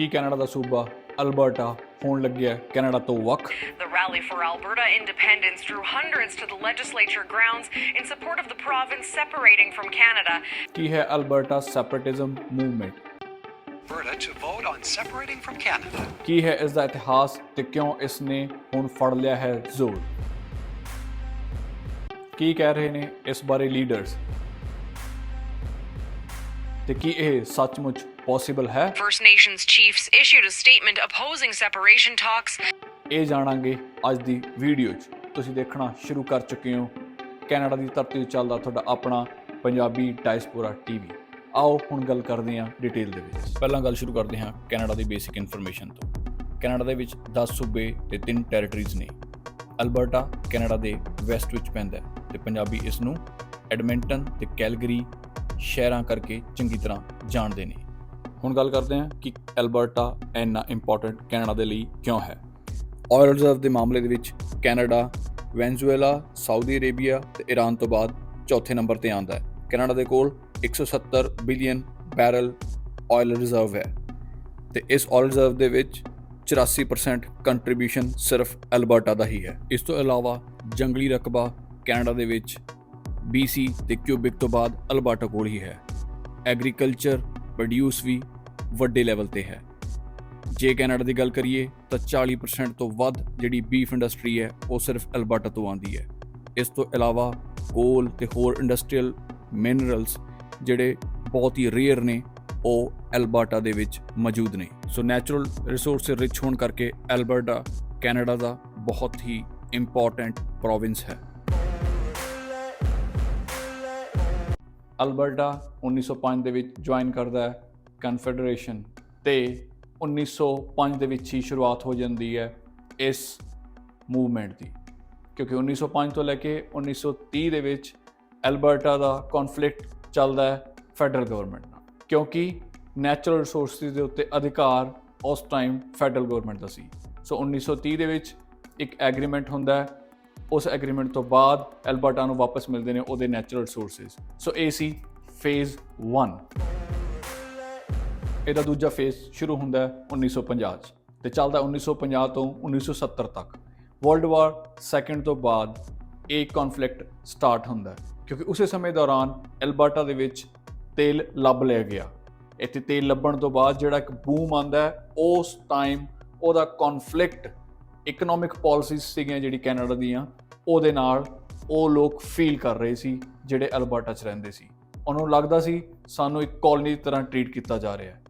ਕੀ Canada ਦਾ ਸੂਬਾ Alberta ਹੋਣ ਲੱਗਿਆ ਕੈਨੇਡਾ ਤੋਂ ਵੱਖ The Rally for Alberta Independence drew hundreds to the legislature grounds in support of the province separating from Canada. ਕੀ ਹੈ Alberta separatism movement Alberta to vote on separating from Canada. ਕੀ ਹੈ ਇਸ ਦਾ ਇਤਿਹਾਸ ਤੇ ਕਿਉਂ ਇਸ ਨੇ ਹੁਣ ਫੜ ਲਿਆ ਹੈ ਜ਼ੋਰ ਕੀ ਕਹਿ ਰਹੇ ਨੇ ਇਸ ਬਾਰੇ ਲੀਡਰਸ ਤੇ ਕੀ ਇਹ ਸੱਚਮੁੱਚ ਪੋਸੀਬਲ ਹੈ? First Nations chiefs issued a statement opposing separation talks. ਇਹ ਜਾਣਾਂਗੇ ਅੱਜ ਦੀ ਵੀਡੀਓ 'ਚ। ਤੁਸੀਂ ਦੇਖਣਾ ਸ਼ੁਰੂ ਕਰ ਚੁੱਕੇ ਹੋ। ਕੈਨੇਡਾ ਦੀ ਧਰਤੀ 'ਤੇ ਚੱਲਦਾ ਤੁਹਾਡਾ ਆਪਣਾ ਪੰਜਾਬੀ ਡਾਇਸਪੋਰਾ ਟੀਵੀ ਆਓ ਹੁਣ ਗੱਲ ਕਰਦੇ ਹਾਂ ਡਿਟੇਲ ਦੇ ਵਿੱਚ। ਪਹਿਲਾਂ ਗੱਲ ਸ਼ੁਰੂ ਕਰਦੇ ਹਾਂ ਕੈਨੇਡਾ ਦੀ ਬੇਸਿਕ ਇਨਫੋਰਮੇਸ਼ਨ ਤੋਂ। ਕੈਨੇਡਾ ਦੇ ਵਿੱਚ 10 ਸੂਬੇ ਤੇ 3 ਟੈਰੀਟਰੀਜ਼ ਨੇ। ਅਲਬਰਟਾ ਕੈਨੇਡਾ ਦੇ ਵੈਸਟ ਵਿੱਚ ਪੈਂਦਾ ਹੈ ਤੇ ਪੰਜਾਬੀ ਇਸ ਨੂੰ ਐਡਮਿੰਟਨ ਤੇ ਕੈਲਗਰੀ ਸ਼ਹਿਰਾਂ ਕਰਕੇ ਚੰਗੀ ਤਰ੍ਹਾਂ ਜਾਣਦੇ ਨੇ। ਹੁਣ ਗੱਲ ਕਰਦੇ ਹਾਂ ਕਿ ਐਲਬਰਟਾ ਇੰਨਾ ਇੰਪੋਰਟੈਂਟ ਕੈਨੇਡਾ ਦੇ ਲਈ ਕਿਉਂ ਹੈ। ਆਇਲ ਰਿਜ਼ਰਵ ਦੇ ਮਾਮਲੇ ਦੇ ਵਿੱਚ ਕੈਨੇਡਾ, ਵੈਨਜ਼ੂਏਲਾ, ਸਾਊਦੀ ਅਰੇਬੀਆ ਤੇ ਈਰਾਨ ਤੋਂ ਬਾਅਦ ਚੌਥੇ ਨੰਬਰ ਤੇ ਆਉਂਦਾ ਹੈ। ਕੈਨੇਡਾ ਦੇ ਕੋਲ 170 ਬਿਲੀਅਨ ਬੈਰਲ ਆਇਲ ਰਿਜ਼ਰਵ ਹੈ ਤੇ ਇਸ ਆਇਲ ਰਿਜ਼ਰਵ ਦੇ ਵਿੱਚ 84% ਕੰਟਰੀਬਿਊਸ਼ਨ ਸਿਰਫ ਐਲਬਰਟਾ ਦਾ ਹੀ ਹੈ। ਇਸ ਤੋਂ ਇਲਾਵਾ ਜੰਗਲੀ ਰਕਬਾ ਕੈਨੇਡਾ ਦੇ ਵਿੱਚ BC ਤੇ ਕਿਊਬਿਕ ਤੋਂ ਬਾਅਦ ਅਲਬਰਟਾ ਕੋਲ ਹੀ ਹੈ। ਐਗਰੀਕਲਚਰ ਪ੍ਰੋਡਿਊਸ ਵੀ ਵੱਡੇ ਲੈਵਲ ਤੇ ਹੈ। ਜੇ ਕੈਨੇਡਾ ਦੀ ਗੱਲ ਕਰੀਏ ਤਾਂ 40% ਤੋਂ ਵੱਧ ਜਿਹੜੀ ਬੀਫ ਇੰਡਸਟਰੀ ਹੈ, ਉਹ ਸਿਰਫ ਅਲਬਰਟਾ ਤੋਂ ਆਉਂਦੀ ਹੈ। ਇਸ ਤੋਂ ਇਲਾਵਾ ਕੋਲ ਤੇ ਹੋਰ ਇੰਡਸਟਰੀਅਲ ਮਿਨਰਲਸ ਜਿਹੜੇ ਬਹੁਤ ਹੀ ਰੇਅਰ ਨੇ, ਉਹ ਅਲਬਰਟਾ ਦੇ ਵਿੱਚ ਮੌਜੂਦ ਨੇ। ਸੋ ਨੈਚੁਰਲ ਰਿਸੋਰਸ ਰਿਚ ਹੋਣ ਕਰਕੇ ਅਲਬਰਟਾ ਕੈਨੇਡਾ ਦਾ ਬਹੁਤ ਹੀ ਇੰਪੋਰਟੈਂਟ ਪ੍ਰੋਵਿੰਸ ਹੈ। ਅਲਬਰਟਾ 1905 ਦੇ ਵਿੱਚ ਜੁਆਇਨ ਕਰਦਾ ਹੈ ਕਨਫੈਡਰੇਸ਼ਨ ਤੇ 1905 ਦੇ ਵਿੱਚ ਹੀ ਸ਼ੁਰੂਆਤ ਹੋ ਜਾਂਦੀ ਹੈ ਇਸ ਮੂਵਮੈਂਟ ਦੀ। ਕਿਉਂਕਿ 1905 ਤੋਂ ਲੈ ਕੇ 1930 ਦੇ ਵਿੱਚ ਐਲਬਰਟਾ ਦਾ ਕਨਫਲਿਕਟ ਚੱਲਦਾ ਹੈ ਫੈਡਰਲ ਗਵਰਨਮੈਂਟ ਨਾਲ। ਕਿਉਂਕਿ ਨੈਚੁਰਲ ਰਿਸੋਰਸਿਸ ਦੇ ਉੱਤੇ ਅਧਿਕਾਰ ਉਸ ਟਾਈਮ ਫੈਡਰਲ ਗਵਰਨਮੈਂਟ ਦਾ ਸੀ। ਸੋ 1930 ਦੇ ਵਿੱਚ ਇੱਕ ਐਗਰੀਮੈਂਟ ਹੁੰਦਾ ਹੈ ਉਸ ਐਗਰੀਮੈਂਟ ਤੋਂ ਬਾਅਦ ਐਲਬਰਟਾ ਨੂੰ ਵਾਪਸ ਮਿਲਦੇ ਨੇ ਉਹਦੇ ਨੈਚੁਰਲ ਰਿਸੋਰਸਿਸ ਸੋ ਇਹ ਸੀ ਫੇਜ਼ 1 ਇਹਦਾ ਦੂਜਾ ਫੇਜ਼ ਸ਼ੁਰੂ ਹੁੰਦਾ ਹੈ 1950 ਚ ਤੇ ਚੱਲਦਾ 1950 ਤੋਂ 1970 ਤੱਕ। ਵਰਲਡ ਵਾਰ ਸੈਕੰਡ ਤੋਂ ਬਾਅਦ ਇਹ ਕਨਫਲਿਕਟ ਸਟਾਰਟ ਹੁੰਦਾ ਕਿਉਂਕਿ ਉਸੇ ਸਮੇਂ ਦੌਰਾਨ ਐਲਬਰਟਾ ਦੇ ਵਿੱਚ ਤੇਲ ਲੱਭ ਲਿਆ ਗਿਆ। ਇੱਥੇ ਤੇਲ ਲੱਭਣ ਤੋਂ ਬਾਅਦ ਜਿਹੜਾ ਇੱਕ ਬੂਮ ਆਂਦਾ ਉਸ ਟਾਈਮ ਉਹਦਾ ਕਨਫਲਿਕਟ ਇਕਨੋਮਿਕ ਪਾਲਿਸੀਜ਼ ਸੀਗੀਆਂ ਜਿਹੜੀ ਕੈਨੇਡਾ ਦੀਆਂ, ਉਹਦੇ ਨਾਲ ਉਹ ਲੋਕ ਫੀਲ ਕਰ ਰਹੇ ਸੀ ਜਿਹੜੇ ਅਲਬਰਟਾ 'ਚ ਰਹਿੰਦੇ ਸੀ। ਉਹਨਾਂ ਨੂੰ ਲੱਗਦਾ ਸੀ ਸਾਨੂੰ ਇੱਕ ਕਲੋਨੀ ਦੀ ਤਰ੍ਹਾਂ ਟ੍ਰੀਟ ਕੀਤਾ ਜਾ ਰਿਹਾ ਹੈ।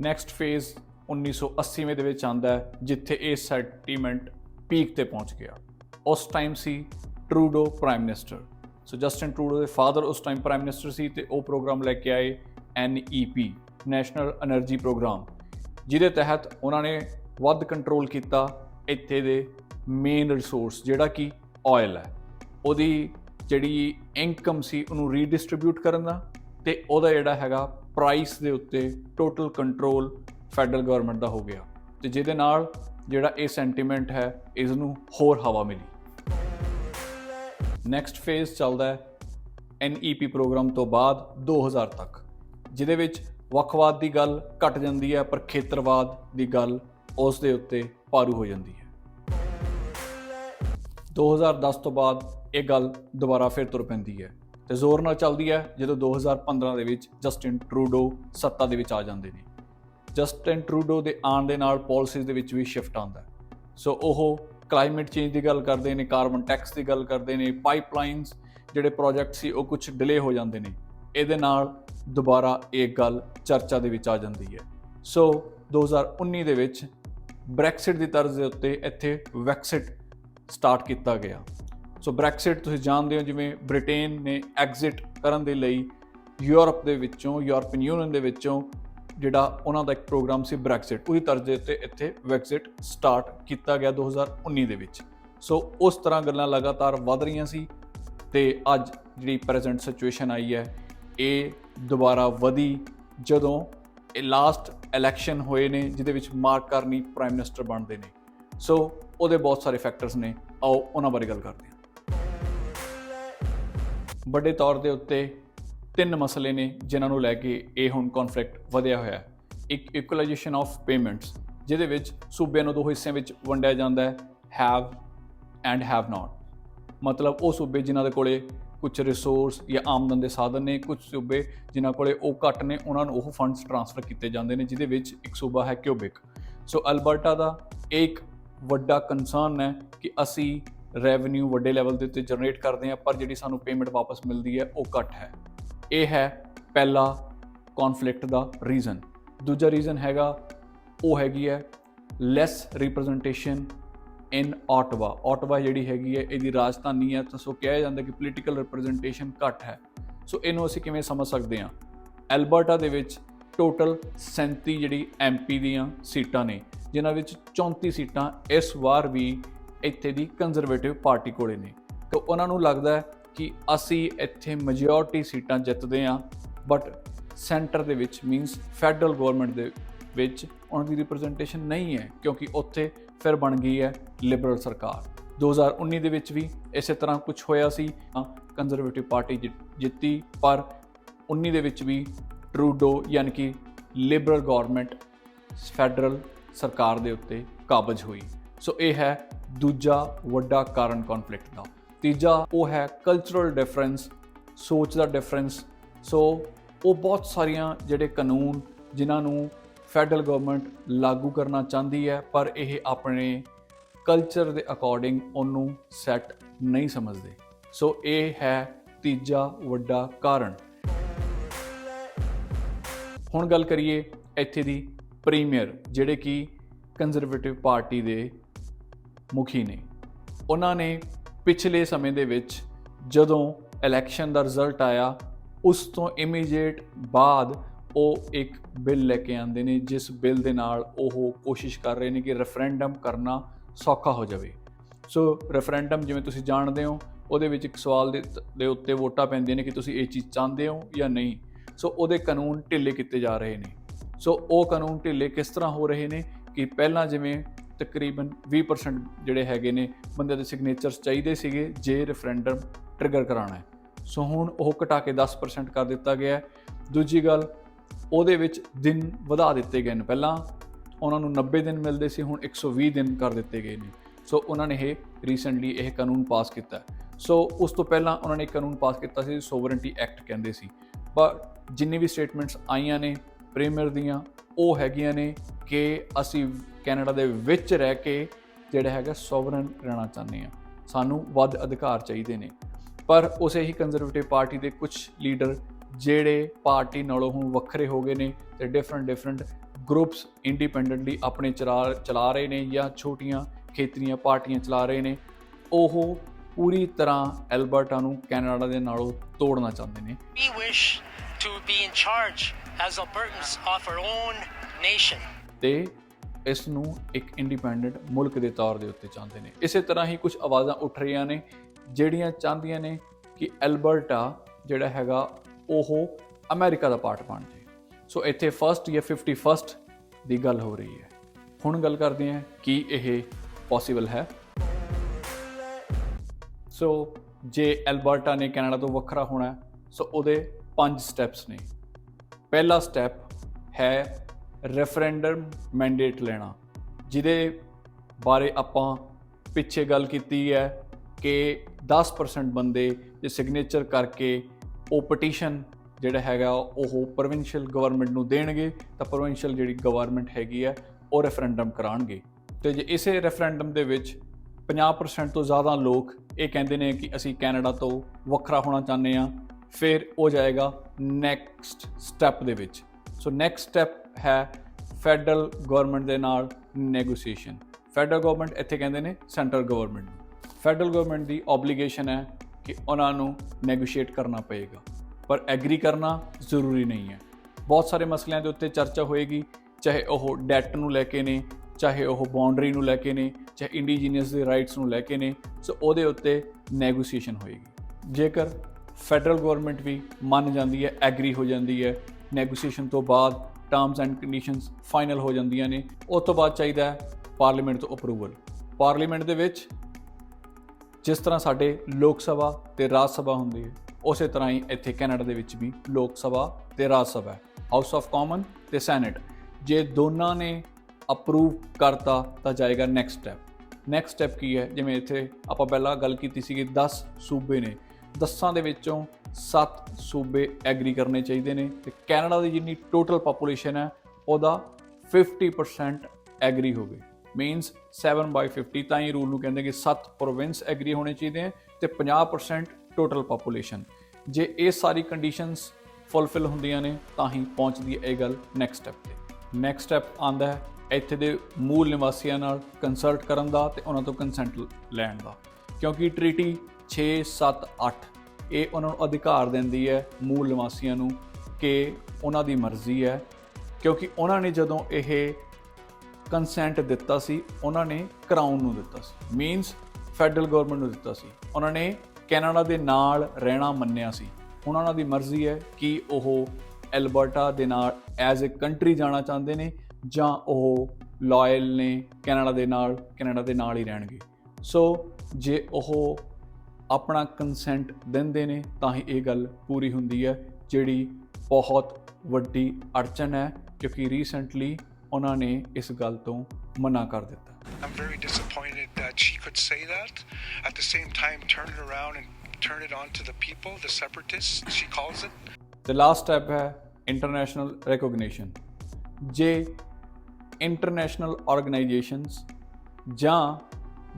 ਨੈਕਸਟ ਫੇਜ਼ 1980ਵੇਂ ਦੇ ਵਿੱਚ ਆਂਦਾ ਜਿੱਥੇ ਇਹ ਸੈਟੀਮੈਂਟ ਪੀਕ ਤੇ ਪਹੁੰਚ ਗਿਆ। ਉਸ ਟਾਈਮ ਸੀ Trudeau prime minister so Justin Trudeau ਦੇ ਫਾਦਰ ਉਸ ਟਾਈਮ ਪ੍ਰਾਈਮ ਮਿਨਿਸਟਰ ਸੀ ਤੇ ਉਹ ਪ੍ਰੋਗਰਾਮ ਲੈ ਕੇ ਆਏ NEP ਨੈਸ਼ਨਲ એનર્ਜੀ ਪ੍ਰੋਗਰਾਮ ਜਿਹਦੇ ਤਹਿਤ ਉਹਨਾਂ ਨੇ ਵੱਧ ਕੰਟਰੋਲ ਕੀਤਾ ਇੱਥੇ ਦੇ ਮੇਨ ਰਿਸੋਰਸ ਜਿਹੜਾ ਕਿ ਆਇਲ ਹੈ। ਉਹਦੀ ਜਿਹੜੀ ਇਨਕਮ ਸੀ, ਉਹਨੂੰ ਰੀਡਿਸਟ੍ਰੀਬਿਊਟ ਕਰਨ ਦਾ ਤੇ ਉਹਦਾ ਜਿਹੜਾ ਹੈਗਾ ਪ੍ਰਾਈਸ ਦੇ ਉੱਤੇ ਟੋਟਲ ਕੰਟਰੋਲ ਫੈਡਰਲ ਗਵਰਨਮੈਂਟ ਦਾ ਹੋ ਗਿਆ। ਤੇ ਜਿਹਦੇ ਨਾਲ ਜਿਹੜਾ ਇਹ ਸੈਂਟੀਮੈਂਟ ਹੈ ਇਸ ਨੂੰ ਹੋਰ ਹਵਾ ਮਿਲੀ। ਨੈਕਸਟ ਫੇਜ਼ ਚੱਲਦਾ ਹੈ NEP ਪ੍ਰੋਗਰਾਮ ਤੋਂ ਬਾਅਦ 2000 ਤੱਕ, ਜਿਹਦੇ ਵਿੱਚ ਵੱਖਵਾਦ ਦੀ ਗੱਲ ਘਟ ਜਾਂਦੀ ਹੈ, ਪਰ ਖੇਤਰਵਾਦ ਦੀ ਗੱਲ ਉਸ ਦੇ ਉੱਤੇ ਭਾਰੂ ਹੋ ਜਾਂਦੀ ਹੈ। 2010 ਤੋਂ ਬਾਅਦ ਇਹ ਗੱਲ ਦੁਬਾਰਾ ਫਿਰ ਤੁਰ ਪੈਂਦੀ ਹੈ ਤੇ ਜ਼ੋਰ ਨਾਲ ਚੱਲਦੀ ਹੈ ਜਦੋਂ 2015 ਦੇ ਵਿੱਚ ਜਸਟਿਨ ਟਰੂਡੋ ਸੱਤਾ ਦੇ ਵਿੱਚ ਆ ਜਾਂਦੇ ਨੇ। ਜਸਟਿਨ ਟਰੂਡੋ ਦੇ ਆਉਣ ਦੇ ਨਾਲ ਪਾਲਿਸੀਜ਼ ਦੇ ਵਿੱਚ ਵੀ ਸ਼ਿਫਟ ਆਉਂਦਾ ਸੋ ਉਹ ਕਲਾਈਮੇਟ ਚੇਂਜ ਦੀ ਗੱਲ ਕਰਦੇ ਨੇ, ਕਾਰਬਨ ਟੈਕਸ ਦੀ ਗੱਲ ਕਰਦੇ ਨੇ, ਪਾਈਪਲਾਈਨਸ ਜਿਹੜੇ ਪ੍ਰੋਜੈਕਟ ਸੀ ਉਹ ਕੁਝ ਡਿਲੇ ਹੋ ਜਾਂਦੇ ਨੇ। ਇਹਦੇ ਨਾਲ ਦੁਬਾਰਾ ਇਹ ਗੱਲ ਚਰਚਾ ਦੇ ਵਿੱਚ ਆ ਜਾਂਦੀ ਹੈ। ਸੋ 2019 ਦੇ ਵਿੱਚ ਬ੍ਰੈਕਸਿਟ ਦੀ ਤਰਜ਼ ਦੇ ਉੱਤੇ ਇੱਥੇ ਵੈਕਸਿਟ ਸਟਾਰਟ ਕੀਤਾ ਗਿਆ। ਸੋ ਬ੍ਰੈਕਸਿਟ ਤੁਸੀਂ ਜਾਣਦੇ ਹੋ ਜਿਵੇਂ ਬ੍ਰਿਟੇਨ ਨੇ ਐਗਜ਼ਿਟ ਕਰਨ ਦੇ ਲਈ ਯੂਰਪ ਦੇ ਵਿੱਚੋਂ ਯੂਰਪੀਅਨ ਯੂਨੀਅਨ ਦੇ ਵਿੱਚੋਂ ਜਿਹੜਾ ਉਹਨਾਂ ਦਾ ਇੱਕ ਪ੍ਰੋਗਰਾਮ ਸੀ ਬ੍ਰੈਕਸਿਟ ਉਹਦੀ ਤਰਜ਼ ਦੇ ਉੱਤੇ ਇੱਥੇ ਵੈਕਸਿਟ ਸਟਾਰਟ ਕੀਤਾ ਗਿਆ 2019 ਦੇ ਵਿੱਚ। ਸੋ ਉਸ ਤਰ੍ਹਾਂ ਗੱਲਾਂ ਲਗਾਤਾਰ ਵਧ ਰਹੀਆਂ ਸੀ ਤੇ ਅੱਜ ਜਿਹੜੀ ਪ੍ਰੈਜ਼ੈਂਟ ਸਿਚੁਏਸ਼ਨ ਆਈ ਹੈ, ਇਹ ਦੁਬਾਰਾ ਵਧੀ। ਜਦੋਂ ਇਹ ਲਾਸਟ ਇਲੈਕਸ਼ਨ ਹੋਏ ਨੇ, ਜਿਹਦੇ ਵਿੱਚ ਮਾਰਕ ਕਰਨੀ ਪ੍ਰਾਈਮ ਮਿਨਿਸਟਰ ਬਣਦੇ ਨੇ। ਸੋ ਉਹਦੇ ਬਹੁਤ ਸਾਰੇ ਫੈਕਟਰਸ ਨੇ। ਆਓ, ਉਹਨਾਂ ਬਾਰੇ ਗੱਲ ਕਰਦੇ ਹਾਂ। ਵੱਡੇ ਤੌਰ ਦੇ ਉੱਤੇ ਤਿੰਨ ਮਸਲੇ ਨੇ, ਜਿਨ੍ਹਾਂ ਨੂੰ ਲੈ ਕੇ ਇਹ ਹੁਣ ਕਨਫਲਿਕਟ ਵਧਿਆ ਹੋਇਆ ਹੈ। ਇੱਕ ਇਕੁਅਲਾਈਜੇਸ਼ਨ ਆਫ ਪੇਮੈਂਟਸ ਜਿਹਦੇ ਵਿੱਚ ਸੂਬਿਆਂ ਨੂੰ ਦੋ ਹਿੱਸਿਆਂ ਵਿੱਚ ਵੰਡਿਆ ਜਾਂਦਾ ਹੈ ਹੈਵ ਐਂਡ ਹੈਵ ਨਾਟ ਮਤਲਬ ਉਹ ਸੂਬੇ ਜਿਨ੍ਹਾਂ ਦੇ ਕੋਲੇ ਕੁਝ ਰਿਸੋਰਸ ਜਾਂ ਆਮਦਨ ਦੇ ਸਾਧਨ ਨੇ ਕੁਝ ਸੂਬੇ ਜਿਨ੍ਹਾਂ ਕੋਲੇ ਉਹ ਘੱਟ ਨੇ, ਉਹਨਾਂ ਨੂੰ ਉਹ ਫੰਡਸ ਟ੍ਰਾਂਸਫਰ ਕੀਤੇ ਜਾਂਦੇ ਨੇ, ਜਿਹਦੇ ਵਿੱਚ ਇੱਕ ਸੂਬਾ ਹੈ ਕਿਊਬਿਕ ਸੋ ਅਲਬਰਟਾ ਦਾ ਇੱਕ ਵੱਡਾ ਕੰਸਰਨ ਹੈ ਕਿ ਅਸੀਂ ਰੈਵਨਿਊ ਵੱਡੇ ਲੈਵਲ ਦੇ ਉੱਤੇ ਜਨਰੇਟ ਕਰਦੇ ਹਾਂ, ਪਰ ਜਿਹੜੀ ਸਾਨੂੰ ਪੇਮੈਂਟ ਵਾਪਸ ਮਿਲਦੀ ਹੈ, ਉਹ ਘੱਟ ਹੈ। ਇਹ ਹੈ ਪਹਿਲਾ ਕਨਫਲਿਕਟ ਦਾ ਰੀਜ਼ਨ ਦੂਜਾ ਰੀਜ਼ਨ ਹੈਗਾ, ਉਹ ਹੈਗੀ ਹੈ less representation in Ottawa Ottawa ਜਿਹੜੀ ਹੈਗੀ ਹੈ, ਇਹਦੀ ਰਾਜਧਾਨੀ ਹੈ, ਤਾਂ ਸੋ ਕਿਹਾ ਜਾਂਦਾ ਕਿ ਪੋਲੀਟੀਕਲ ਰਿਪਰੈਜ਼ੈਂਟੇਸ਼ਨ ਘੱਟ ਹੈ। ਸੋ ਇਹਨੂੰ ਅਸੀਂ ਕਿਵੇਂ ਸਮਝ ਸਕਦੇ ਹਾਂ? ਐਲਬਰਟਾ ਦੇ ਵਿੱਚ ਟੋਟਲ 37 ਜਿਹੜੀ ਐਮਪੀ ਦੀਆਂ ਸੀਟਾਂ ਨੇ, ਜਿਨ੍ਹਾਂ ਵਿੱਚ 34 ਸੀਟਾਂ ਇਸ ਵਾਰ ਵੀ ਇੱਥੇ ਦੀ ਕੰਜ਼ਰਵੇਟਿਵ ਪਾਰਟੀ ਕੋਲੇ ਨੇ। ਤਾਂ ਉਹਨਾਂ ਨੂੰ ਲੱਗਦਾ ਹੈ ਕਿ ਅਸੀਂ ਇੱਥੇ ਮੈਜੋਰਟੀ ਸੀਟਾਂ ਜਿੱਤਦੇ ਹਾਂ ਬਟ ਸੈਂਟਰ ਦੇ ਵਿੱਚ ਮੀਨਸ ਫੈਡਰਲ ਗਵਰਨਮੈਂਟ ਦੇ ਵਿੱਚ ਉਹਨਾਂ ਦੀ ਰਿਪਰੈਜ਼ੈਂਟੇਸ਼ਨ ਨਹੀਂ ਹੈ, ਕਿਉਂਕਿ ਉੱਥੇ ਫਿਰ ਬਣ ਗਈ ਹੈ ਲਿਬਰਲ ਸਰਕਾਰ। 2019 ਦੇ ਵਿੱਚ ਵੀ ਇਸੇ ਤਰ੍ਹਾਂ ਕੁਝ ਹੋਇਆ ਸੀ। ਕੰਜ਼ਰਵੇਟਿਵ ਪਾਰਟੀ ਜਿ- ਜਿੱਤੀ, ਪਰ 19 ਦੇ ਵਿੱਚ ਵੀ ਟਰੂਡੋ ਯਾਨੀ ਕਿ ਲਿਬਰਲ ਗਵਰਨਮੈਂਟ ਫੈਡਰਲ ਸਰਕਾਰ ਦੇ ਉੱਤੇ ਕਾਬਜ ਹੋਈ। ਸੋ ਇਹ ਹੈ ਦੂਜਾ ਵੱਡਾ ਕਾਰਨ ਕਨਫਲਿਕਟ ਦਾ। ਤੀਜਾ ਉਹ ਹੈ ਕਲਚਰਲ ਡਿਫਰੈਂਸ ਸੋਚ ਦਾ ਡਿਫਰੈਂਸ ਸੋ ਉਹ ਬਹੁਤ ਸਾਰੀਆਂ ਜਿਹੜੇ ਕਾਨੂੰਨ ਜਿਨ੍ਹਾਂ ਨੂੰ ਫੈਡਰਲ ਗਵਰਨਮੈਂਟ ਲਾਗੂ ਕਰਨਾ ਚਾਹੁੰਦੀ ਹੈ, ਪਰ ਇਹ ਆਪਣੇ ਕਲਚਰ ਦੇ ਅਕੋਰਡਿੰਗ ਉਹਨੂੰ ਸੈੱਟ ਨਹੀਂ ਸਮਝਦੇ। ਸੋ ਇਹ ਹੈ ਤੀਜਾ ਵੱਡਾ ਕਾਰਨ। ਹੁਣ ਗੱਲ ਕਰੀਏ ਇੱਥੇ ਦੀ ਪ੍ਰੀਮੀਅਰ ਜਿਹੜੇ ਕਿ ਕੰਜ਼ਰਵੇਟਿਵ ਪਾਰਟੀ ਦੇ ਮੁਖੀ ਨੇ। ਉਹਨਾਂ ਨੇ ਪਿਛਲੇ ਸਮੇਂ ਦੇ ਵਿੱਚ ਜਦੋਂ ਇਲੈਕਸ਼ਨ ਦਾ ਰਿਜ਼ਲਟ ਆਇਆ, ਉਸ ਤੋਂ ਇਮੀਡੀਏਟ ਬਾਅਦ ਉਹ ਇੱਕ ਬਿੱਲ ਲੈ ਕੇ ਆਉਂਦੇ ਨੇ, ਜਿਸ ਬਿੱਲ ਦੇ ਨਾਲ ਉਹ ਕੋਸ਼ਿਸ਼ ਕਰ ਰਹੇ ਨੇ ਕਿ ਰੈਫਰੈਂਡਮ ਕਰਨਾ ਸੌਖਾ ਹੋ ਜਾਵੇ। ਸੋ ਰੈਫਰੈਂਡਮ ਜਿਵੇਂ ਤੁਸੀਂ ਜਾਣਦੇ ਹੋ, ਉਹਦੇ ਵਿੱਚ ਇੱਕ ਸਵਾਲ ਦੇ ਦੇ ਉੱਤੇ ਵੋਟਾਂ ਪੈਂਦੀਆਂ ਨੇ ਕਿ ਤੁਸੀਂ ਇਹ ਚੀਜ਼ ਚਾਹੁੰਦੇ ਹੋ ਜਾਂ ਨਹੀਂ। ਸੋ ਉਹਦੇ ਕਾਨੂੰਨ ਢਿੱਲੇ ਕੀਤੇ ਜਾ ਰਹੇ ਨੇ। ਸੋ ਉਹ ਕਾਨੂੰਨ ਢਿੱਲੇ ਕਿਸ ਤਰ੍ਹਾਂ ਹੋ ਰਹੇ ਨੇ ਕਿ ਪਹਿਲਾਂ ਜਿਵੇਂ ਤਕਰੀਬਨ 20% ਜਿਹੜੇ ਹੈਗੇ ਨੇ, ਬੰਦੇ ਦੇ ਸਿਗਨੇਚਰਸ ਚਾਹੀਦੇ ਸੀਗੇ ਜੇ ਰੈਫਰੈਂਡਮ ਟ੍ਰਿਗਰ ਕਰਾਉਣਾ ਹੈ। ਸੋ ਹੁਣ ਉਹ ਘਟਾ ਕੇ 10% ਕਰ ਦਿੱਤਾ ਗਿਆ ਹੈ। ਦੂਜੀ ਗੱਲ ਉਹਦੇ ਵਿੱਚ ਦਿਨ ਵਧਾ ਦਿੱਤੇ ਗਏ ਨੇ। ਪਹਿਲਾਂ ਉਹਨਾਂ ਨੂੰ 90 ਦਿਨ ਮਿਲਦੇ ਸੀ, ਹੁਣ 120 ਦਿਨ ਕਰ ਦਿੱਤੇ ਗਏ ਨੇ। ਸੋ ਉਹਨਾਂ ਨੇ ਇਹ ਰੀਸੈਂਟਲੀ ਇਹ ਕਾਨੂੰਨ ਪਾਸ ਕੀਤਾ। ਸੋ ਉਸ ਤੋਂ ਪਹਿਲਾਂ ਉਹਨਾਂ ਨੇ ਇੱਕ ਕਾਨੂੰਨ ਪਾਸ ਕੀਤਾ ਸੀ ਸੋਵਰਨਟੀ ਐਕਟ ਕਹਿੰਦੇ ਸੀ। ਪਰ ਜਿੰਨੀ ਵੀ ਸਟੇਟਮੈਂਟਸ ਆਈਆਂ ਨੇ ਪ੍ਰੀਮੀਅਰ ਦੀਆਂ, ਉਹ ਹੈਗੀਆਂ ਨੇ ਕਿ ਅਸੀਂ ਕੈਨੇਡਾ ਦੇ ਵਿੱਚ ਰਹਿ ਕੇ ਜਿਹੜਾ ਹੈਗਾ ਸੋਵਰਨ ਰਹਿਣਾ ਚਾਹੁੰਦੇ ਹਾਂ। ਸਾਨੂੰ ਵੱਧ ਅਧਿਕਾਰ ਚਾਹੀਦੇ ਨੇ। ਪਰ ਉਸੇ ਹੀ ਕੰਜ਼ਰਵੇਟਿਵ ਪਾਰਟੀ ਦੇ ਕੁਝ ਲੀਡਰ ਜਿਹੜੇ ਪਾਰਟੀ ਨਾਲੋਂ ਹੁਣ ਵੱਖਰੇ ਹੋ ਗਏ ਨੇ ਤੇ ਡਿਫਰੈਂਟ ਡਿਫਰੈਂਟ ਗਰੁੱਪਸ ਇੰਡੀਪੈਂਡੈਂਟਲੀ ਆਪਣੇ ਚਲਾ ਚਲਾ ਰਹੇ ਨੇ ਜਾਂ ਛੋਟੀਆਂ ਖੇਤਰੀਆਂ ਪਾਰਟੀਆਂ ਚਲਾ ਰਹੇ ਨੇ ਉਹ ਪੂਰੀ ਤਰ੍ਹਾਂ ਐਲਬਰਟਾ ਨੂੰ ਕੈਨੇਡਾ ਦੇ ਨਾਲੋਂ ਤੋੜਨਾ ਚਾਹੁੰਦੇ ਨੇ We wish to be in charge as Albertans of our own nation. ਤੇ ਇਸ ਨੂੰ ਇੱਕ ਇੰਡੀਪੈਂਡੈਂਟ ਮੁਲਕ ਦੇ ਤੌਰ ਦੇ ਉੱਤੇ ਚਾਹੁੰਦੇ ਨੇ ਇਸੇ ਤਰ੍ਹਾਂ ਹੀ ਕੁਝ ਆਵਾਜ਼ਾਂ ਉੱਠ ਰਹੀਆਂ ਨੇ ਜਿਹੜੀਆਂ ਚਾਹੁੰਦੀਆਂ ਨੇ ਕਿ ਐਲਬਰਟਾ ਜਿਹੜਾ ਹੈਗਾ ਉਹ ਅਮਰੀਕਾ ਦਾ ਪਾਰਟ ਬਣ ਜਾਏ ਸੋ ਇੱਥੇ ਫਰਸਟ ਜਾਂ 51st ਦੀ ਗੱਲ ਹੋ ਰਹੀ ਹੈ। ਹੁਣ ਗੱਲ ਕਰਦੇ ਹਾਂ ਕਿ ਇਹ ਪੋਸੀਬਲ ਹੈ। ਸੋ ਜੇ ਐਲਬਰਟਾ ਨੇ ਕੈਨੇਡਾ ਤੋਂ ਵੱਖਰਾ ਹੋਣਾ ਸੋ ਉਹਦੇ ਪੰਜ ਸਟੈਪਸ ਨੇ। ਪਹਿਲਾ ਸਟੈਪ ਹੈ ਰੈਫਰੈਂਡਮ ਮੈਂਡੇਟ ਲੈਣਾ, ਜਿਹਦੇ ਬਾਰੇ ਆਪਾਂ ਪਿੱਛੇ ਗੱਲ ਕੀਤੀ ਹੈ ਕਿ 10% ਬੰਦੇ ਜੇ ਸਿਗਨੇਚਰ ਕਰਕੇ ਉਹ ਪਟੀਸ਼ਨ ਜਿਹੜਾ ਹੈਗਾ ਉਹ ਪ੍ਰੋਵਿੰਸ਼ੀਅਲ ਗਵਰਨਮੈਂਟ ਨੂੰ ਦੇਣਗੇ, ਤਾਂ ਪ੍ਰੋਵਿੰਸ਼ੀਅਲ ਜਿਹੜੀ ਗਵਰਨਮੈਂਟ ਹੈਗੀ ਹੈ ਉਹ ਰੈਫਰੈਂਡਮ ਕਰਾਣਗੇ ਤੇ ਜੇ ਇਸੇ ਰੈਫਰੈਂਡਮ ਦੇ ਵਿੱਚ 50% ਤੋਂ ਜ਼ਿਆਦਾ ਲੋਕ ਇਹ ਕਹਿੰਦੇ ਨੇ ਕਿ ਅਸੀਂ ਕੈਨੇਡਾ ਤੋਂ ਵੱਖਰਾ ਹੋਣਾ ਚਾਹੁੰਦੇ ਹਾਂ, ਫਿਰ ਉਹ ਜਾਏਗਾ ਨੈਕਸਟ ਸਟੈਪ ਦੇ ਵਿੱਚ। ਸੋ ਨੈਕਸਟ ਸਟੈਪ ਹੈ ਫੈਡਰਲ ਗਵਰਨਮੈਂਟ ਦੇ ਨਾਲ ਨੈਗੋਸੀਏਸ਼ਨ ਫੈਡਰਲ ਗਵਰਨਮੈਂਟ ਇੱਥੇ ਕਹਿੰਦੇ ਨੇ ਸੈਂਟਰਲ ਗਵਰਨਮੈਂਟ ਫੈਡਰਲ ਗਵਰਨਮੈਂਟ ਦੀ ਆਬਲੀਗੇਸ਼ਨ ਹੈ ਕਿ ਉਹਨਾਂ ਨੂੰ ਨੈਗੋਸ਼ੀਏਟ ਕਰਨਾ ਪਏਗਾ। ਪਰ ਐਗਰੀ ਕਰਨਾ ਜ਼ਰੂਰੀ ਨਹੀਂ ਹੈ। ਬਹੁਤ ਸਾਰੇ ਮਸਲਿਆਂ ਦੇ ਉੱਤੇ ਚਰਚਾ ਹੋਏਗੀ, ਚਾਹੇ ਉਹ ਡੈਟ ਨੂੰ ਲੈ ਕੇ ਨੇ, ਚਾਹੇ ਉਹ ਬਾਉਂਡਰੀ ਨੂੰ ਲੈ ਕੇ ਨੇ, ਚਾਹੇ ਇੰਡੀਜੀਨੀਅਸ ਦੇ ਰਾਈਟਸ ਨੂੰ ਲੈ ਕੇ ਨੇ, ਸੋ ਉਹਦੇ ਉੱਤੇ ਨੈਗੋਸੀਏਸ਼ਨ ਹੋਏਗੀ। ਜੇਕਰ ਫੈਡਰਲ ਗਵਰਨਮੈਂਟ ਵੀ ਮੰਨ ਜਾਂਦੀ ਹੈ ਐਗਰੀ ਹੋ ਜਾਂਦੀ ਹੈ ਨੈਗੋਸੀਏਸ਼ਨ ਤੋਂ ਬਾਅਦ ਟਰਮਸ ਐਂਡ ਕੰਡੀਸ਼ਨਸ ਫਾਈਨਲ ਹੋ ਜਾਂਦੀਆਂ ਨੇ, ਉਸ ਤੋਂ ਬਾਅਦ ਚਾਹੀਦਾ ਹੈ ਪਾਰਲੀਮੈਂਟ ਤੋਂ ਅਪਰੂਵਲ ਪਾਰਲੀਮੈਂਟ ਦੇ ਵਿੱਚ ਜਿਸ ਤਰ੍ਹਾਂ ਸਾਡੇ ਲੋਕ ਸਭਾ ਤੇ ਰਾਜ ਸਭਾ ਹੁੰਦੀ ਹੈ, ਉਸੇ ਤਰ੍ਹਾਂ ਹੀ ਇੱਥੇ ਕੈਨੇਡਾ ਦੇ ਵਿੱਚ ਵੀ ਲੋਕ ਸਭਾ ਤੇ ਰਾਜ ਸਭਾ ਹੈ। ਹਾਊਸ ਆਫ ਕਾਮਨ ਤੇ ਸੈਨੇਟ ਜੇ ਦੋਨਾਂ ਨੇ ਅਪਰੂਵ ਕਰਤਾ, ਤਾਂ ਜਾਏਗਾ ਨੈਕਸਟ ਸਟੈਪ ਨੈਕਸਟ ਸਟੈਪ ਕੀ ਹੈ? ਜਿਵੇਂ ਇੱਥੇ ਆਪਾਂ ਪਹਿਲਾਂ ਗੱਲ ਕੀਤੀ ਸੀ ਕਿ 10 ਸੂਬੇ ਨੇ। 10 ਦੇ ਵਿੱਚੋਂ 7 ਸੂਬੇ ਐਗਰੀ ਕਰਨੇ ਚਾਹੀਦੇ ਨੇ। ਤੇ ਕੈਨੇਡਾ ਦੀ ਜਿੰਨੀ ਟੋਟਲ ਪੋਪੂਲੇਸ਼ਨ ਹੈ, ਉਹਦਾ 50% ਐਗਰੀ ਹੋਵੇ ਮੀਨਸ 7/50 ਤਾਂ ਹੀ ਰੂਲ ਨੂੰ ਕਹਿੰਦੇ ਕਿ 7 ਪ੍ਰੋਵਿੰਸ ਐਗਰੀ ਹੋਣੇ ਚਾਹੀਦੇ ਹੈ ਤੇ 50% ਟੋਟਲ ਪੋਪੂਲੇਸ਼ਨ ਜੇ ਇਹ ਸਾਰੀ ਕੰਡੀਸ਼ਨਸ ਫੁੱਲਫਿਲ ਹੁੰਦੀਆਂ ਨੇ, ਤਾਂ ਹੀ ਪਹੁੰਚਦੀ ਹੈ ਇਹ ਗੱਲ ਨੈਕਸਟ ਸਟੈਪ ਤੇ। ਨੈਕਸਟ ਸਟੈਪ ਆਂਦਾ ਹੈ ਇੱਥੇ ਦੇ ਮੂਲ ਨਿਵਾਸੀਆਂ ਨਾਲ ਕੰਸਲਟ ਕਰਨ ਦਾ ਤੇ ਉਹਨਾਂ ਤੋਂ ਕੰਸੈਂਟ ਲੈਣ ਦਾ। ਕਿਉਂਕਿ ਟ੍ਰੀਟੀ 6 7 8 ਇਹ ਉਹਨਾਂ ਨੂੰ ਅਧਿਕਾਰ ਦਿੰਦੀ ਹੈ ਮੂਲ ਨਿਵਾਸੀਆਂ ਨੂੰ ਕਿ ਉਹਨਾਂ ਦੀ ਮਰਜ਼ੀ ਹੈ। ਕਿਉਂਕਿ ਉਹਨਾਂ ਨੇ ਜਦੋਂ ਇਹ ਕੰਸੈਂਟ ਦਿੱਤਾ ਸੀ, ਉਹਨਾਂ ਨੇ ਕਰਾਊਨ ਨੂੰ ਦਿੱਤਾ ਸੀ। ਮੀਨਸ ਫੈਡਰਲ ਗਵਰਨਮੈਂਟ ਨੂੰ ਦਿੱਤਾ ਸੀ। ਉਹਨਾਂ ਨੇ ਕੈਨੇਡਾ ਦੇ ਨਾਲ ਰਹਿਣਾ ਮੰਨਿਆ ਸੀ। ਹੁਣ ਉਹਨਾਂ ਦੀ ਮਰਜ਼ੀ ਹੈ ਕਿ ਉਹ ਐਲਬਰਟਾ ਦੇ ਨਾਲ ਐਜ਼ ਅ ਕੰਟਰੀ ਜਾਣਾ ਚਾਹੁੰਦੇ ਨੇ ਜਾਂ ਉਹ ਲਾਇਲ ਨੇ ਕੈਨੇਡਾ ਦੇ ਨਾਲ ਕੈਨੇਡਾ ਦੇ ਨਾਲ ਹੀ ਰਹਿਣਗੇ। ਸੋ ਜੇ ਉਹ ਆਪਣਾ ਕੰਸੈਂਟ ਦਿੰਦੇ ਨੇ, ਤਾਂ ਹੀ ਇਹ ਗੱਲ ਪੂਰੀ ਹੁੰਦੀ ਹੈ, ਜਿਹੜੀ ਬਹੁਤ ਵੱਡੀ ਅੜਚਨ ਹੈ, ਕਿਉਂਕਿ ਰੀਸੈਂਟਲੀ ਉਹਨਾਂ ਨੇ ਇਸ ਗੱਲ ਤੋਂ ਮਨਾ ਕਰ ਦਿੱਤਾ I'm very disappointed that she could say that. At the same time, turn it around and turn it on to the people, the separatists, she calls it. ਤੇ ਲਾਸਟ ਸਟੈਪ ਹੈ ਇੰਟਰਨੈਸ਼ਨਲ ਰੈਕੋਗਨੀਸ਼ਨ ਜੇ international organisations ਜਾਂ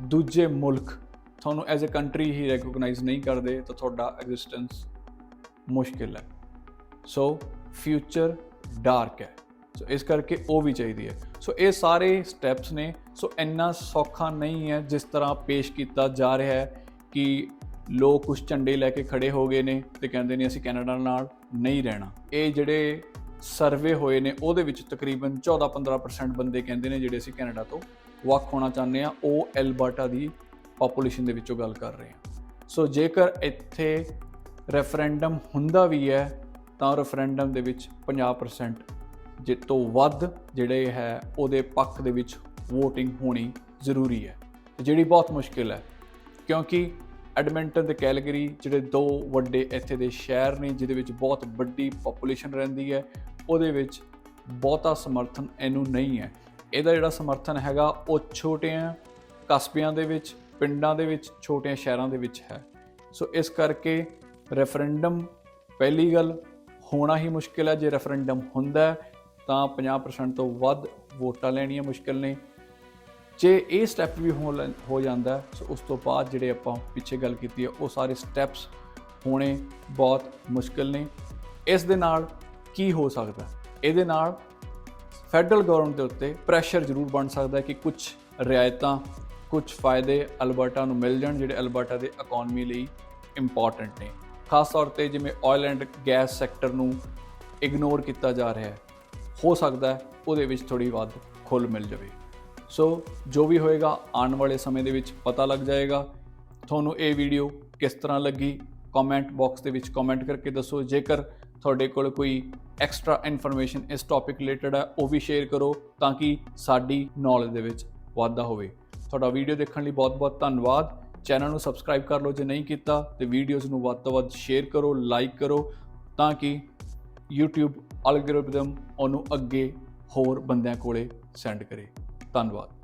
ਦੂਜੇ ਮੁਲਕ ਤੁਹਾਨੂੰ as a country ਹੀ recognise ਨਹੀਂ ਕਰਦੇ ਤਾਂ ਤੁਹਾਡਾ ਐਗਜ਼ਿਸਟੈਂਸ ਮੁਸ਼ਕਿਲ ਹੈ ਸੋ ਫਿਊਚਰ ਡਾਰਕ ਹੈ ਸੋ ਇਸ ਕਰਕੇ ਉਹ ਵੀ ਚਾਹੀਦੀ ਹੈ। ਸੋ ਇਹ ਸਾਰੇ ਸਟੈਪਸ ਨੇ। ਸੋ ਇੰਨਾ ਸੌਖਾ ਨਹੀਂ ਹੈ ਜਿਸ ਤਰ੍ਹਾਂ ਪੇਸ਼ ਕੀਤਾ ਜਾ ਰਿਹਾ ਹੈ ਕਿ ਲੋਕ ਕੁਝ ਝੰਡੇ ਲੈ ਕੇ ਖੜੇ ਹੋ ਗਏ ਨੇ ਤੇ ਕਹਿੰਦੇ ਨੇ ਅਸੀਂ ਕੈਨੇਡਾ ਨਾਲ ਨਹੀਂ ਰਹਿਣਾ। ਇਹ ਜਿਹੜੇ ਸਰਵੇ ਹੋਏ ਨੇ, ਉਹਦੇ ਵਿੱਚ ਤਕਰੀਬਨ 14-15% ਬੰਦੇ ਕਹਿੰਦੇ ਨੇ ਜਿਹੜੇ ਅਸੀਂ ਕੈਨੇਡਾ ਤੋਂ ਵੱਖ ਹੋਣਾ ਚਾਹੁੰਦੇ ਆ ਉਹ ਐਲਬਰਟਾ ਦੀ ਪੋਪੂਲੇਸ਼ਨ ਦੇ ਵਿੱਚੋਂ ਗੱਲ ਕਰ ਰਹੇ ਹਾਂ। ਸੋ ਜੇਕਰ ਇੱਥੇ ਰੈਫਰੈਂਡਮ ਹੁੰਦਾ ਵੀ ਹੈ, ਤਾਂ ਰੈਫਰੈਂਡਮ ਦੇ ਵਿੱਚ 50% ਜੇ ਤੋਂ ਵੱਧ ਜਿਹੜੇ ਹੈ ਉਹਦੇ ਪੱਖ ਦੇ ਵਿੱਚ VOTING ਹੋਣੀ ਜ਼ਰੂਰੀ ਹੈ। ਜਿਹੜੀ ਬਹੁਤ ਮੁਸ਼ਕਿਲ ਹੈ, ਕਿਉਂਕਿ ਐਡਮਿੰਟਨ ਤੇ ਕੈਲਗਰੀ ਜਿਹੜੇ ਦੋ ਵੱਡੇ ਇੱਥੇ ਦੇ ਸ਼ਹਿਰ ਨੇ, ਜਿਹਦੇ ਵਿੱਚ ਬਹੁਤ ਵੱਡੀ ਪੋਪੂਲੇਸ਼ਨ ਰਹਿੰਦੀ ਹੈ, ਉਹਦੇ ਵਿੱਚ ਬਹੁਤਾ ਸਮਰਥਨ ਇਹਨੂੰ ਨਹੀਂ ਹੈ। ਇਹਦਾ ਜਿਹੜਾ ਸਮਰਥਨ ਹੈਗਾ, ਉਹ ਛੋਟਿਆਂ ਕਸਬਿਆਂ ਦੇ ਵਿੱਚ, ਪਿੰਡਾਂ ਦੇ ਵਿੱਚ, ਛੋਟਿਆਂ ਸ਼ਹਿਰਾਂ ਦੇ ਵਿੱਚ ਹੈ। ਸੋ ਇਸ ਕਰਕੇ ਰੈਫਰੈਂਡਮ ਪਹਿਲੀ ਗੱਲ ਹੋਣਾ ਹੀ ਮੁਸ਼ਕਿਲ ਹੈ, ਜੇ ਰੈਫਰੈਂਡਮ ਹੁੰਦਾ ਤਾਂ 50% ਤੋਂ ਵੱਧ ਵੋਟਾਂ ਲੈਣੀਆਂ ਮੁਸ਼ਕਲ ਨੇ। ਜੇ ਇਹ ਸਟੈਪ ਵੀ ਹੋ ਲੈ- ਹੋ ਜਾਂਦਾ ਸੋ ਉਸ ਤੋਂ ਬਾਅਦ ਜਿਹੜੇ ਆਪਾਂ ਪਿੱਛੇ ਗੱਲ ਕੀਤੀ ਹੈ, ਉਹ ਸਾਰੇ ਸਟੈਪਸ ਹੋਣੇ ਬਹੁਤ ਮੁਸ਼ਕਲ ਨੇ। ਇਸ ਦੇ ਨਾਲ ਕੀ ਹੋ ਸਕਦਾ ਇਹਦੇ ਨਾਲ ਫੈਡਰਲ ਗਵਰਨਮੈਂਟ ਦੇ ਉੱਤੇ ਪ੍ਰੈਸ਼ਰ ਜ਼ਰੂਰ ਬਣ ਸਕਦਾ ਹੈ ਕਿ ਕੁਝ ਰਿਆਇਤਾਂ, ਕੁਝ ਫਾਇਦੇ ਅਲਬਰਟਾ ਨੂੰ ਮਿਲ ਜਾਣ, ਜਿਹੜੇ ਅਲਬਰਟਾ ਦੇ ਇਕਨੋਮੀ ਲਈ ਇੰਪੋਰਟੈਂਟ ਨੇ। ਖਾਸ ਤੌਰ ਤੇ ਜਿਵੇਂ ਆਇਲ ਐਂਡ ਗੈਸ ਸੈਕਟਰ ਨੂੰ ਇਗਨੋਰ ਕੀਤਾ ਜਾ ਰਿਹਾ ਹੈ ਹੋ ਸਕਦਾ ਹੈ, ਉਹਦੇ ਵਿੱਚ ਥੋੜੀ ਵੱਧ ਖੁੱਲ ਮਿਲ ਜਾਵੇ। ਸੋ ਜੋ ਵੀ ਹੋਏਗਾ, ਆਉਣ ਵਾਲੇ ਸਮੇਂ ਦੇ ਵਿੱਚ ਪਤਾ ਲੱਗ ਜਾਏਗਾ। ਤੁਹਾਨੂੰ ਇਹ ਵੀਡੀਓ ਕਿਸ ਤਰ੍ਹਾਂ ਲੱਗੀ ਕਮੈਂਟ ਬਾਕਸ ਦੇ ਵਿੱਚ ਕਮੈਂਟ ਕਰਕੇ ਦੱਸੋ। ਜੇਕਰ ਤੁਹਾਡੇ ਕੋਲ ਕੋਈ ਐਕਸਟਰਾ ਇਨਫੋਰਮੇਸ਼ਨ ਇਸ ਟੌਪਿਕ ਰਿਲੇਟਡ ਹੈ, ਉਹ ਵੀ ਸ਼ੇਅਰ ਕਰੋ ਤਾਂ ਕਿ ਸਾਡੀ ਨੌਲੇਜ ਦੇ ਵਿੱਚ ਵਾਧਾ ਹੋਵੇ। ਤੁਹਾਡਾ ਵੀਡੀਓ ਦੇਖਣ ਲਈ ਬਹੁਤ-ਬਹੁਤ ਧੰਨਵਾਦ। ਚੈਨਲ ਨੂੰ ਸਬਸਕ੍ਰਾਈਬ ਕਰ ਲਓ ਜੇ ਨਹੀਂ ਕੀਤਾ, ਤੇ ਵੀਡੀਓਜ਼ ਨੂੰ ਵੱਧ ਤੋਂ ਵੱਧ ਸ਼ੇਅਰ ਕਰੋ ਲਾਈਕ ਕਰੋ ਤਾਂ ਕਿ YouTube ਐਲਗੋਰਿਦਮ ਉਹਨੂੰ ਅੱਗੇ ਹੋਰ ਬੰਦਿਆਂ ਕੋਲੇ ਸੈਂਡ ਕਰੇ। ਧੰਨਵਾਦ।